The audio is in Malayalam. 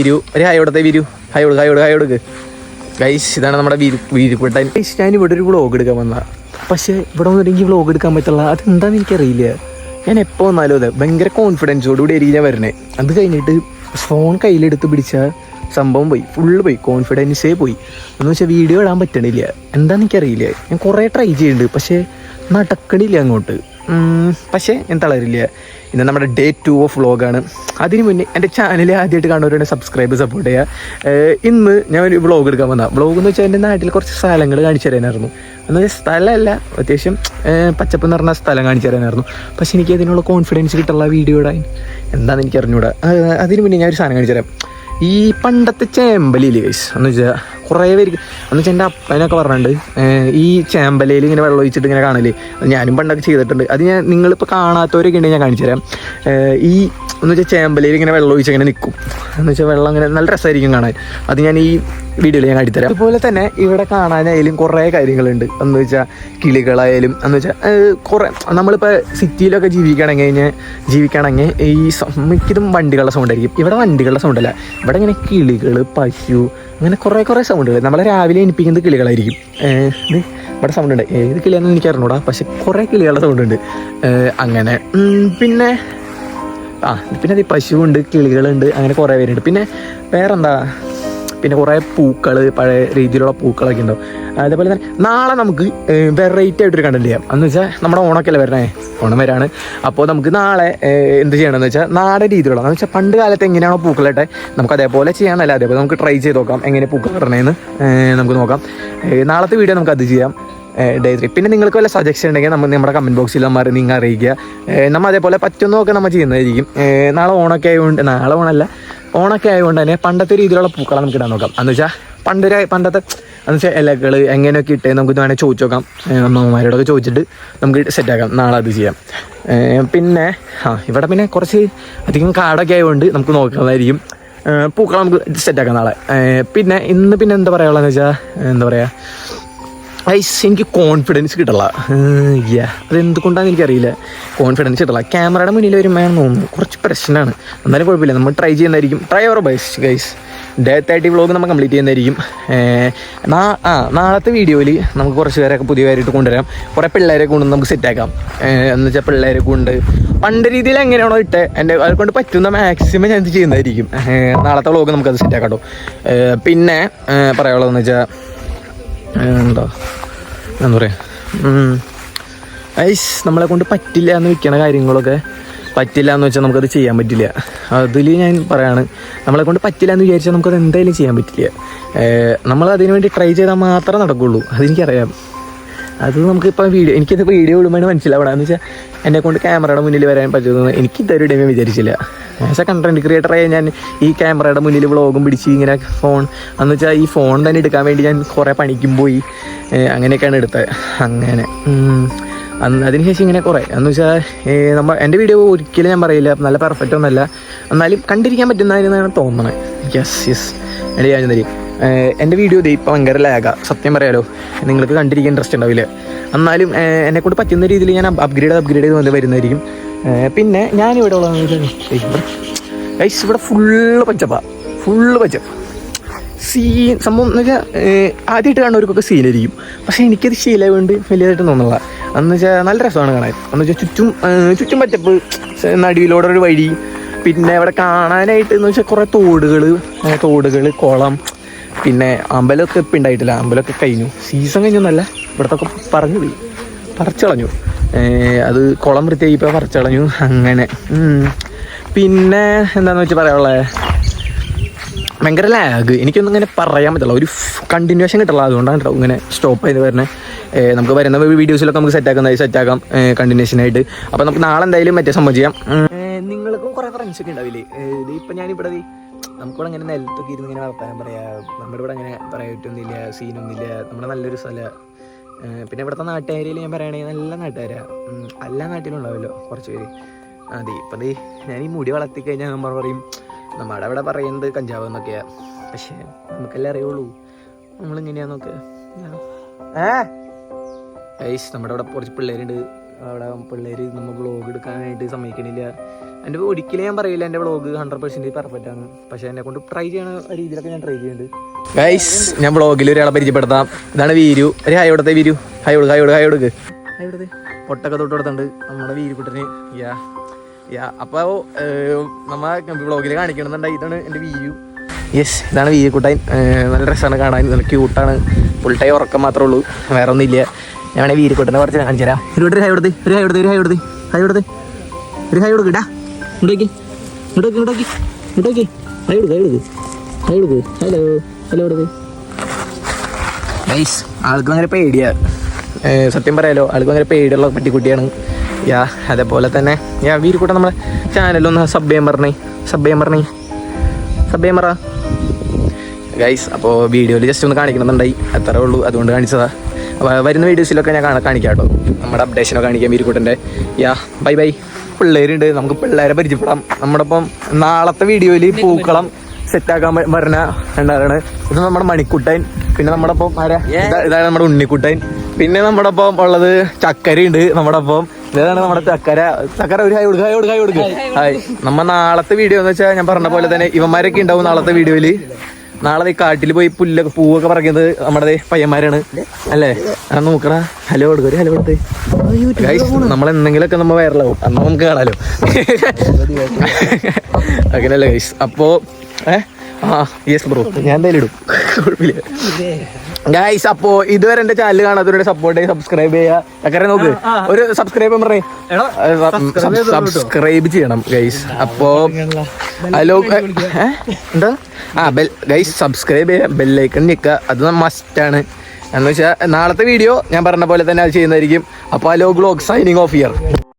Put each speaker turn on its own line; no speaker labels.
വിരു ഒരു ഹായ് കൊടുത്തേ വിരു. ഹായ് കൊടുക്ക് ഹായ് കൊടുക്ക് ഹായ് കൊടുക്ക്. ഗൈസ് ഇതാണ് നമ്മുടെ വീരു വീരുപ്പെട്ടൻ ഗൈസ് ഞാൻ ഇവിടെ ഒരു വ്ളോഗ് എടുക്കാൻ വന്ന പക്ഷേ ഇവിടെ വന്നിട്ട് എനിക്ക് വ്ളോഗ് എടുക്കാൻ പറ്റില്ല അതെന്താന്ന് എനിക്കറിയില്ല. ഞാൻ എപ്പോൾ വന്നാലും അതെ ഭയങ്കര കോൺഫിഡൻസോടുകൂടി ആയിരിക്കും ഞാൻ വരണേ. അത് കഴിഞ്ഞിട്ട് ഫോൺ കയ്യിലെടുത്ത് പിടിച്ച സംഭവം പോയി. ഫുള്ള് പോയി. കോൺഫിഡൻസേ പോയി. എന്ന് വെച്ചാൽ വീഡിയോ ഇടാൻ പറ്റണില്ല. എന്താണെന്ന് എനിക്കറിയില്ല. ഞാൻ കുറേ ട്രൈ ചെയ്യുന്നുണ്ട് പക്ഷേ നടക്കണില്ല അങ്ങോട്ട്. പക്ഷേ ഞാൻ തളരില്ല. ഇന്ന് നമ്മുടെ ഡേ ടു ഓഫ് വ്ളോഗാണ് അതിന് മുന്നേ എന്റെ ചാനൽ ആദ്യമായിട്ട് കാണുന്നവരുടെ സബ്സ്ക്രൈബ് സപ്പോർട്ട് ചെയ്യുക. ഇന്ന് ഞാൻ ഒരു വ്ളോഗ് എടുക്കാൻ വന്ന വ്ളോഗ് എന്ന് വെച്ചാൽ എന്റെ നാട്ടിൽ കുറച്ച് സ്ഥലങ്ങൾ കാണിച്ചു തരാനായിരുന്നു. എന്നാൽ സ്ഥലമല്ല അത്യാവശ്യം പച്ചപ്പ് പച്ചപ്പ് നിറഞ്ഞ സ്ഥലം കാണിച്ചു തരാനായിരുന്നു. പക്ഷേ എനിക്ക് അതിനുള്ള കോൺഫിഡൻസ് കിട്ടുള്ള വീഡിയോ ഇടാൻ എന്താണെന്ന് എനിക്ക് അറിഞ്ഞുകൂടാ അതിന് മുന്നേ ഞാൻ ഒരു സാധനം കാണിച്ചു തരാം. ഈ പണ്ടത്തെ ചേമ്പലിയില്ലേ ഗൈസ് എന്ന് വെച്ചാൽ കുറേ പേർക്ക് എന്ന് വെച്ചാൽ എന്റെ അപ്പനൊക്കെ പറഞ്ഞിട്ടുണ്ട്. ഈ ചേമ്പലയിൽ ഇങ്ങനെ വെള്ളം ഒഴിച്ചിട്ട് ഇങ്ങനെ കാണൽ അത് ഞാനും പണ്ടൊക്കെ ചെയ്തിട്ടുണ്ട്. അത് ഞാൻ നിങ്ങളിപ്പോൾ കാണാത്തവരൊക്കെ ഉണ്ടെങ്കിൽ ഞാൻ കാണിച്ചു തരാം ഈ എന്ന് വെച്ചാൽ ചേമ്പലയിൽ ഇങ്ങനെ വെള്ളം ഒഴിച്ച് അങ്ങനെ നിൽക്കും എന്ന് വെച്ചാൽ വെള്ളം അങ്ങനെ നല്ല രസമായിരിക്കും കാണാൻ. അത് ഞാൻ ഈ വീഡിയോയിൽ ഞാൻ തരാം അതുപോലെ തന്നെ ഇവിടെ കാണാനായാലും കുറേ കാര്യങ്ങളുണ്ട്. എന്ന് വെച്ചാൽ കിളികളായാലും എന്ന് വെച്ചാൽ കുറേ നമ്മളിപ്പോൾ സിറ്റിയിലൊക്കെ ജീവിക്കുകയാണെങ്കിൽ കഴിഞ്ഞാൽ ജീവിക്കുകയാണെങ്കിൽ ഈ മിക്കതും വണ്ടികളുടെ സൗണ്ട് ആയിരിക്കും. ഇവിടെ വണ്ടികളുടെ സൗണ്ടല്ല ഇവിടെ ഇങ്ങനെ കിളികൾ പശു അങ്ങനെ കുറേ കുറേ സൗണ്ടുകൾ നമ്മളെ രാവിലെ എനിപ്പിക്കുന്നത് കിളികളായിരിക്കും. ഇത് ഇവിടെ സൗണ്ട് ഉണ്ട്. ഏത് കിളിയാണെന്ന് എനിക്ക് അറിഞ്ഞൂടാ പക്ഷെ കുറേ കിളികളുടെ സൗണ്ട് ഉണ്ട്. അങ്ങനെ. പിന്നെ ആ പിന്നെ അത് പശുവുണ്ട് കിളികളുണ്ട് അങ്ങനെ കുറേ പേരുണ്ട്. പിന്നെ വേറെന്താ? പിന്നെ കുറേ പൂക്കൾ പഴയ രീതിയിലുള്ള പൂക്കളൊക്കെ ഉണ്ടാവും. അതേപോലെ തന്നെ നാളെ നമുക്ക് വെറൈറ്റി ആയിട്ടൊരു കണ്ടന്റ് ചെയ്യാം. എന്ന് വെച്ചാൽ നമ്മുടെ ഓണമൊക്കെയല്ലേ വരണേ? ഓണം വരാണ്. അപ്പോൾ നമുക്ക് നാളെ എന്ത് ചെയ്യണമെന്ന് വെച്ചാൽ നാടൻ രീതിയിലുള്ള എന്ന് വെച്ചാൽ പണ്ട് കാലത്ത് എങ്ങനെയാണോ പൂക്കളിട്ടെ നമുക്ക് അതേപോലെ ചെയ്യാനല്ല അതേപോലെ നമുക്ക് ട്രൈ ചെയ്ത് നോക്കാം എങ്ങനെ പൂക്കൾ ഇടണേന്ന് നമുക്ക് നോക്കാം. നാളത്തെ വീഡിയോ നമുക്ക് അത് ചെയ്യാം. ഡേ ത്രീ പിന്നെ നിങ്ങൾക്ക് വല്ല സജഷൻ ഉണ്ടെങ്കിൽ നമ്മൾ നമ്മുടെ കമന്റ് ബോക്സിൽ നമ്മൾ നിങ്ങൾ അറിയിക്കുക. നമ്മൾ അതേപോലെ പറ്റുന്നതൊക്കെ നമ്മൾ ചെയ്യുന്നതായിരിക്കും. നാളെ ഓണൊക്കെ ആയതുകൊണ്ട് നാളെ ഓണമല്ല ഓണൊക്കെ ആയതുകൊണ്ട് തന്നെ പണ്ടത്തെ രീതിയിലുള്ള പൂക്കളെ നമുക്ക് ഇടാൻ നോക്കാം. എന്ന് വെച്ചാൽ പണ്ടൊരു പണ്ടത്തെ എന്ന് വെച്ചാൽ ഇലകൾ എങ്ങനെയൊക്കെ ഇട്ടേ നമുക്ക് വേണമെങ്കിൽ ചോദിച്ചു നോക്കാം. അമ്മമാരോടൊക്കെ ചോദിച്ചിട്ട് നമുക്ക് സെറ്റ് ആക്കാം. നാളെ അത് ചെയ്യാം. പിന്നെ ആ ഇവിടെ പിന്നെ കുറച്ച് അധികം കാടൊക്കെ ആയതുകൊണ്ട് നമുക്ക് നോക്കാമായിരിക്കും പൂക്കളെ നമുക്ക് സെറ്റ് ആക്കാം നാളെ. പിന്നെ ഇന്ന് പിന്നെ എന്താ പറയാനുള്ളതെന്ന് വെച്ചാൽ എന്താ പറയുക ഐസ് എനിക്ക് കോൺഫിഡൻസ് കിട്ടില്ല അതെന്തുകൊണ്ടാണെന്ന് എനിക്കറിയില്ല. കോൺഫിഡൻസ് കിട്ടില്ല ക്യാമറയുടെ മുന്നിൽ വരുമ്പോഴാണ് തോന്നുന്നു. കുറച്ച് പ്രശ്നമാണ് എന്നാലും കുഴപ്പമില്ല. നമ്മൾ ട്രൈ ചെയ്യുന്നതായിരിക്കും. ട്രൈ അവർ byes guys day thirty vlog നമ്മൾ കംപ്ലീറ്റ് ചെയ്യുന്നതായിരിക്കും. നാ- ആ നാളത്തെ വീഡിയോയിൽ നമുക്ക് കുറച്ച് പേരൊക്കെ പുതിയ പേരായിട്ട് കൊണ്ടുവരാം. കുറേ പിള്ളേരെ കൊണ്ട് നമുക്ക് സെറ്റാക്കാം എന്ന് വെച്ചാൽ പിള്ളേരെ കൊണ്ട്. പണ്ട് രീതിയിൽ എങ്ങനെയാണോ ഇട്ട്. എന്റെ അതുകൊണ്ട് പറ്റുന്ന മാക്സിമം ഞാൻ ചെയ്യുന്നതായിരിക്കും. നാളത്തെ വ്ളോഗ് നമുക്കത് സെറ്റാക്കാം കേട്ടോ പിന്നെ പറയാനുള്ളതെന്ന് വെച്ചാൽ എന്താ എന്താ പറയുക ഐസ് നമ്മളെ കൊണ്ട് പറ്റില്ല എന്ന് വിൽക്കണ കാര്യങ്ങളൊക്കെ പറ്റില്ല എന്ന് വെച്ചാൽ നമുക്കത് ചെയ്യാൻ പറ്റില്ല. അതിൽ ഞാൻ പറയാണ് നമ്മളെ കൊണ്ട് പറ്റില്ല എന്ന് വിചാരിച്ചാൽ നമുക്കത് എന്തായാലും ചെയ്യാൻ പറ്റില്ല. നമ്മൾ അതിനു വേണ്ടി ട്രൈ ചെയ്താൽ മാത്രമേ നടക്കുള്ളൂ. അതെനിക്കറിയാം. അത് നമുക്കിപ്പോൾ വീഡിയോ എനിക്കിത് വീഡിയോ വിടുമ്പോൾ മനസ്സിലാവണം എന്ന് വെച്ചാൽ എന്നെ കൊണ്ട് ക്യാമറയുടെ മുന്നിൽ വരാൻ പറ്റുമെന്ന് എനിക്ക് ഇതൊരു ഇടമേ വിചാരിച്ചില്ല. എ കണ്ടന്റ് ക്രിയേറ്ററായി ഞാൻ ഈ ക്യാമറയുടെ മുന്നിൽ വ്ളോഗും പിടിച്ച് ഇങ്ങനെ ഫോൺ എന്ന് വെച്ചാൽ ഈ ഫോൺ തന്നെ എടുക്കാൻ വേണ്ടി ഞാൻ കുറേ പണിക്കും പോയി. അങ്ങനെയൊക്കെയാണ് എടുത്തത്. അങ്ങനെ. അന്ന് അതിനുശേഷം ഇങ്ങനെ കുറേ. എന്ന് വെച്ചാൽ നമ്മൾ എന്റെ വീഡിയോ ഒരിക്കലും ഞാൻ പറയില്ല. നല്ല പെർഫെക്റ്റ് ഒന്നല്ല. എന്നാലും കണ്ടിരിക്കാൻ പറ്റുന്നതായിരുന്നാണ് തോന്നണേ യെസ് യെസ് എന്റെ ഞാൻ തരും എന്റെ വീഡിയോ ഇപ്പം ഭയങ്കര ലാഗാ സത്യം പറയാലോ നിങ്ങൾക്ക് കണ്ടിരിക്കാൻ ഇൻട്രസ്റ്റ് ഉണ്ടാവില്ല. എന്നാലും എന്നെക്കൊണ്ട് പറ്റുന്ന രീതിയിൽ ഞാൻ അപ്ഗ്രേഡ് അപ്ഗ്രേഡ് ചെയ്ത് വന്ന് വരുന്നതായിരിക്കും. പിന്നെ ഞാനിവിടെ ഉള്ളത് ഇവിടെ ഫുള്ള് പച്ചപ്പ. ഫുള്ള് പച്ചപ്പ്. സീൻ സംഭവം എന്ന് വെച്ചാൽ ആദ്യമായിട്ട് കാണുന്നവർക്കൊക്കെ സീനായിരിക്കും പക്ഷേ എനിക്കത് ശീലം കൊണ്ട് വലിയതായിട്ട് തോന്നുന്നില്ല എന്ന് വെച്ചാൽ നല്ല രസമാണ് കാണാൻ. എന്ന് വെച്ചാൽ ചുറ്റും ചുറ്റും പച്ചപ്പ്. നടുവിലൂടെ ഒരു വഴി. പിന്നെ അവിടെ കാണാനായിട്ട് എന്ന് വെച്ചാൽ കുറേ തോടുകൾ തോടുകൾ കുളം പിന്നെ അമ്പലമൊക്കെ ഇപ്പം ഉണ്ടായിട്ടില്ല. അമ്പലമൊക്കെ കഴിഞ്ഞു. സീസൺ കഴിഞ്ഞൊന്നല്ല ഇവിടത്തൊക്കെ പറഞ്ഞു പോയി. പറിച്ചളഞ്ഞു അത് കുളം വൃത്തിയായി ഇപ്പോൾ പറിച്ചളഞ്ഞു അങ്ങനെ. പിന്നെ എന്താണെന്ന് വെച്ചാൽ പറയാനുള്ളത് ഭയങ്കര ലാഗ് എനിക്കൊന്നും ഇങ്ങനെ പറയാൻ പറ്റില്ല ഒരു കണ്ടിന്യൂഷൻ കിട്ടില്ല അതുകൊണ്ടാണ് കേട്ടോ ഇങ്ങനെ സ്റ്റോപ്പ് ചെയ്ത് വരുന്നത് നമുക്ക് വരുന്ന വീഡിയോസിലൊക്കെ നമുക്ക് സെറ്റ് സെറ്റാക്കുന്നതായി സെറ്റാക്കാം കണ്ടിന്യൂഷൻ ആയിട്ട്. അപ്പോൾ നമുക്ക് നാളെ എന്തായാലും മറ്റേ സംഭവം ചെയ്യാം. നിങ്ങൾക്കും കുറേ ഫ്രണ്ട്സ് ഒക്കെ ഉണ്ടാവില്ലേ? ഇപ്പം ഞാനിവിടെ നമുക്കിവിടെ അങ്ങനെ നിലത്തൊക്കെ ഇരുന്ന് ഇങ്ങനെ വർത്താനം പറയാം. നമ്മുടെ ഇവിടെ അങ്ങനെ പറയാറ്റൊന്നുമില്ല സീനൊന്നുമില്ല. നമ്മുടെ നല്ലൊരു സ്ഥലം. പിന്നെ ഇവിടുത്തെ നാട്ടുകാരിൽ ഞാൻ പറയുകയാണെങ്കിൽ നല്ല നാട്ടുകാരാണ് എല്ലാ നാട്ടിലും ഉണ്ടാവുമല്ലോ കുറച്ച് പേര്. അതെ ഇപ്പം ഞാൻ ഈ മുടി വളർത്തി കഴിഞ്ഞാൽ നമ്മൾ പറയും നമ്മുടെ അവിടെ പറയുന്നത് കഞ്ചാവ് എന്നൊക്കെയാണ് പക്ഷേ നമുക്കെല്ലാം അറിയുള്ളൂ. നമ്മളിങ്ങനെയാന്നൊക്കെ ഏ? നമ്മുടെ അവിടെ കുറച്ച് പിള്ളേരുണ്ട്. അവിടെ പിള്ളേർ നമ്മൾ വ്ളോഗ് എടുക്കാനായിട്ട് സമ്മതിക്കണില്ല. എന്റെ ഒരിക്കലും ഞാൻ പറയില്ല എന്റെ വ്ളോഗ് ഹൺഡ്രഡ് പെർസെന്റ് പെർഫെക്റ്റ് ആണ്. പക്ഷെ എന്നെ കൊണ്ട് ട്രൈ ചെയ്യണ രീതിയിലൊക്കെ ഞാൻ ട്രൈ ചെയ്യുന്നുണ്ട് ഗൈസ് ഞാൻ വ്ളോഗിൽ ഒരാളെ പരിചയപ്പെടുത്താം. ഇതാണ് വീരു. ഒരു ഹായ് കൊടുത്തേ വീരു. ഹായ് കൊടുക്കുക ഹായ് കൊടുക്കുക ഹായ് കൊടുക്ക്. ഹായ് കൊടുത്തേ പൊട്ടൊക്കെ തൊട്ട് കൊടുത്തുണ്ട് നമ്മുടെ വീരുക്കുട്ടന് യാ യാ അപ്പോൾ നമ്മൾ വ്ളോഗിൽ കാണിക്കണമെന്നുണ്ടെങ്കിൽ ഇതാണ് എന്റെ വീരു. യെസ് ഇതാണ് വീരുക്കുട്ടൻ നല്ല രസമാണ് കാണാൻ. നല്ല ക്യൂട്ടാണ് ഫുൾ ടൈം ഉറക്കം മാത്രമേ ഉള്ളൂ. വേറെ ഒന്നുമില്ല ഞാൻ വേണേൽ വീരുക്കുട്ടനെ കുറച്ച് കാണിച്ചു തരാം ഒരു ഹൈ കൊടുത്ത് ഒരു ഹൈ കൊടുത്ത് ഒരു ഹൈ കൊടുത്ത് ഹൈ കൊടുത്ത്. ഒരു ഹൈ കൊടുക്ക് ഇടാ ഇങ്ങോട്ടേക്ക് ഇങ്ങോട്ടേക്ക് ഇങ്ങോട്ടേക്ക് ഇങ്ങോട്ടേക്ക് ഹൈ കൊടുക്ക് ഹൈ കൊടുക്ക്. ഹൈ കൊടുക്ക്. ഹലോ ഹലോ കൊടുക്ക് നൈസ് ആൾക്ക് ഭയങ്കര പേടിയാ. സത്യം പറയാലോ ആൾക്ക് ഭയങ്കര പേടിയുള്ള പട്ടിക്കുട്ടിയാണ് യാ അതേപോലെ തന്നെ. യാ വീരുക്കൂട്ടം നമ്മളെ ചാനലൊന്ന് സബ് ചെയ്യാൻ പറഞ്ഞേ. സബ് ചെയ്യാൻ പറഞ്ഞേ. സബ് ചെയ്യാൻ പറ. ഗൈസ് അപ്പോൾ വീഡിയോയിൽ ജസ്റ്റ് ഒന്ന് കാണിക്കണമെന്നുണ്ടായി. അത്രേ ഉള്ളൂ അതുകൊണ്ട് കാണിച്ചതാണ് വരുന്ന വീഡിയോസിലൊക്കെ ഞാൻ കാണിക്കാം കേട്ടോ. നമ്മുടെ അപ്ഡേഷനൊക്കെ കാണിക്കാം വീരുക്കൂട്ടന്റെ യാ ബൈ ബൈ. പിള്ളേരുണ്ട്. നമുക്ക് പിള്ളേരെ പരിചയപ്പെടാം. നമ്മുടെ ഇപ്പം നാളത്തെ വീഡിയോയിൽ പൂക്കളം സെറ്റാക്കാൻ വരണ ഉണ്ടാണ് ഇത് നമ്മുടെ മണിക്കുട്ടൻ. പിന്നെ നമ്മുടെ ഒപ്പം ആരാ ഇതാ- ഇതാണ് നമ്മുടെ ഉണ്ണിക്കുട്ടൻ. പിന്നെ നമ്മുടെ ഒപ്പം ഉള്ളത് ചക്കര ഉണ്ട് നമ്മുടെ ഒപ്പം ഇതാണ് നമ്മുടെ ചക്കര. ചക്കര ഒരു ഹൈ കൊടുക്കുക ഹൈ കൊടുക്കുക കൊടുക്കുക ഹായ്. നമ്മ നാളത്തെ വീഡിയോ എന്ന് വെച്ചാൽ ഞാൻ പറഞ്ഞ പോലെ തന്നെ ഇവന്മാരൊക്കെ ഉണ്ടാവും നാളത്തെ വീഡിയോയിൽ. നാളെ നീ കാട്ടിൽ പോയി പുല്ലൊക്കെ പൂവൊക്കെ പറയുന്നത് നമ്മുടെ പയ്യന്മാരാണ്. അല്ലേ? ആ നോക്കടാ. ഹലോ കൊടുക്കുക ഹലോ കൊടുത്തേ നമ്മൾ എന്തെങ്കിലുമൊക്കെ നമ്മ വൈറലാവും. അന്ന് നമുക്ക് കാണാലോ. അങ്ങനെയല്ലേ ഗൈസ് അപ്പോ ഏ? ആ യെസ് ബ്രോ ഞാൻ എന്തായാലും ഇടും. കുഴപ്പമില്ല. ഗൈസ് അപ്പോ ഇതുവരെ എന്റെ ചാനൽ കാണാത്തവരുടെ സപ്പോർട്ട് ചെയ്യുക സബ്സ്ക്രൈബ് ചെയ്യുക. നോക്ക് ഒരു സബ്സ്ക്രൈബ് സബ്സ്ക്രൈബ് ചെയ്യണം ഗൈസ് അപ്പോ ഹലോ? എന്താ? ആ ബെൽ ഗൈസ് സബ്സ്ക്രൈബ് ചെയ്യുക ബെല്ലൈക്കൺ നിൽക്കുക അത് മസ്റ്റ് ആണ്. എന്ന് വെച്ചാൽ നാളത്തെ വീഡിയോ ഞാൻ പറഞ്ഞ പോലെ തന്നെ അത് ചെയ്യുന്നതായിരിക്കും. അപ്പോൾ hello blog signing off here